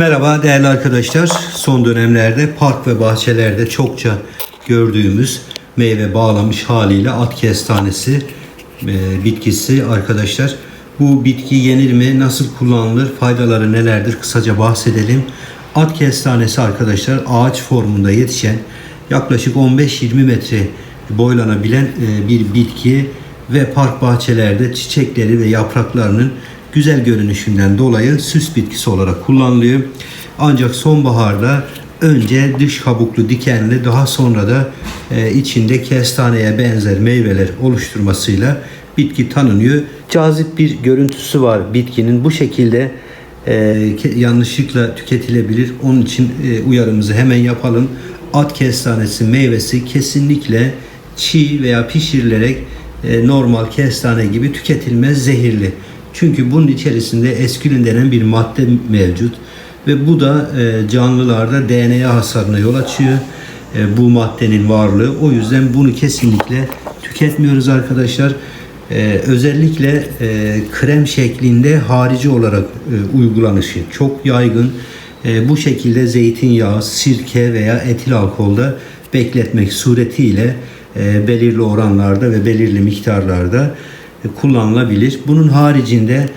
Merhaba değerli arkadaşlar. Son dönemlerde park ve bahçelerde çokça gördüğümüz meyve bağlamış haliyle at kestanesi e, bitkisi arkadaşlar. Bu bitki yenir mi? Nasıl kullanılır? Faydaları nelerdir? Kısaca bahsedelim. At kestanesi arkadaşlar ağaç formunda yetişen yaklaşık 15-20 metre boylanabilen e, bir bitki ve park bahçelerde çiçekleri ve yapraklarının güzel görünüşünden dolayı süs bitkisi olarak kullanılıyor. Ancak sonbaharda önce dış kabuklu dikenli daha sonra da e, içinde kestaneye benzer meyveler oluşturmasıyla bitki tanınıyor. Cazip bir görüntüsü var bitkinin. Bu şekilde e, yanlışlıkla tüketilebilir. Onun için e, uyarımızı hemen yapalım. At kestanesi meyvesi kesinlikle çiğ veya pişirilerek e, normal kestane gibi tüketilmez zehirli. Çünkü bunun içerisinde eskülin denen bir madde mevcut ve bu da e, canlılarda DNA hasarına yol açıyor. E, bu maddenin varlığı. O yüzden bunu kesinlikle tüketmiyoruz arkadaşlar. E, özellikle e, krem şeklinde harici olarak e, uygulanışı çok yaygın. E, bu şekilde zeytinyağı, sirke veya etil alkolda bekletmek suretiyle e, belirli oranlarda ve belirli miktarlarda kullanılabilir. Bunun haricinde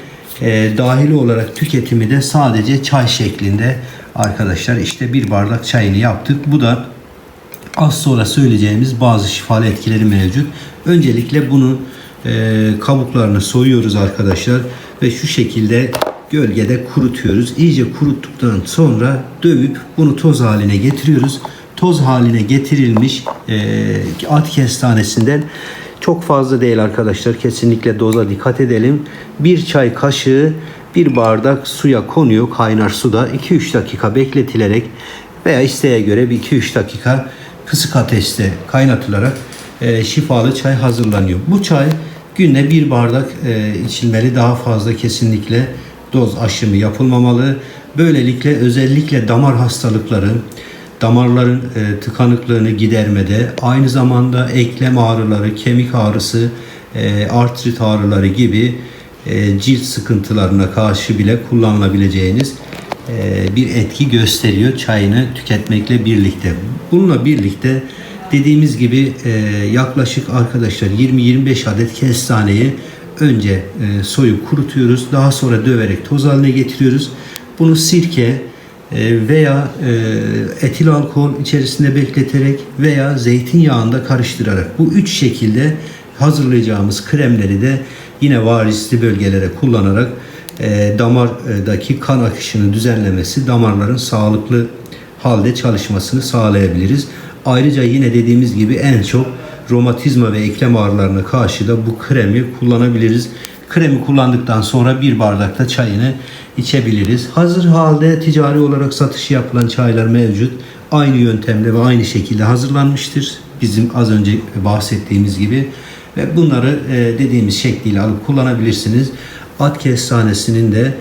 e, dahili olarak tüketimi de sadece çay şeklinde arkadaşlar işte bir bardak çayını yaptık. Bu da az sonra söyleyeceğimiz bazı şifalı etkileri mevcut. Öncelikle bunu e, kabuklarını soyuyoruz arkadaşlar ve şu şekilde gölgede kurutuyoruz. İyice kuruttuktan sonra dövüp bunu toz haline getiriyoruz. Toz haline getirilmiş e, at kestanesinden çok fazla değil arkadaşlar. Kesinlikle doza dikkat edelim. Bir çay kaşığı bir bardak suya konuyor kaynar suda 2-3 dakika bekletilerek veya isteğe göre bir 2-3 dakika kısık ateşte kaynatılarak e, şifalı çay hazırlanıyor. Bu çay günde bir bardak e, içilmeli daha fazla kesinlikle doz aşımı yapılmamalı. Böylelikle özellikle damar hastalıkları, damarların e, tıkanıklığını gidermede, aynı zamanda eklem ağrıları, kemik ağrısı, e, artrit ağrıları gibi e, cilt sıkıntılarına karşı bile kullanılabileceğiniz e, bir etki gösteriyor çayını tüketmekle birlikte. Bununla birlikte dediğimiz gibi e, yaklaşık arkadaşlar 20-25 adet kestaneyi önce e, soyup kurutuyoruz. Daha sonra döverek toz haline getiriyoruz. Bunu sirke veya e, etil alkol içerisinde bekleterek veya zeytinyağında karıştırarak bu üç şekilde hazırlayacağımız kremleri de yine varisli bölgelere kullanarak e, damardaki kan akışını düzenlemesi, damarların sağlıklı halde çalışmasını sağlayabiliriz. Ayrıca yine dediğimiz gibi en çok romatizma ve eklem ağrılarına karşı da bu kremi kullanabiliriz. Kremi kullandıktan sonra bir bardakta çayını içebiliriz. Hazır halde ticari olarak satışı yapılan çaylar mevcut. Aynı yöntemle ve aynı şekilde hazırlanmıştır. Bizim az önce bahsettiğimiz gibi ve bunları e, dediğimiz şekliyle alıp kullanabilirsiniz. At kestanesinin de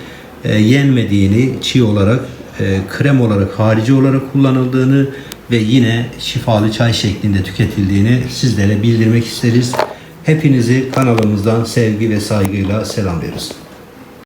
e, yenmediğini çiğ olarak e, krem olarak harici olarak kullanıldığını ve yine şifalı çay şeklinde tüketildiğini sizlere bildirmek isteriz. Hepinizi kanalımızdan sevgi ve saygıyla selamlıyoruz.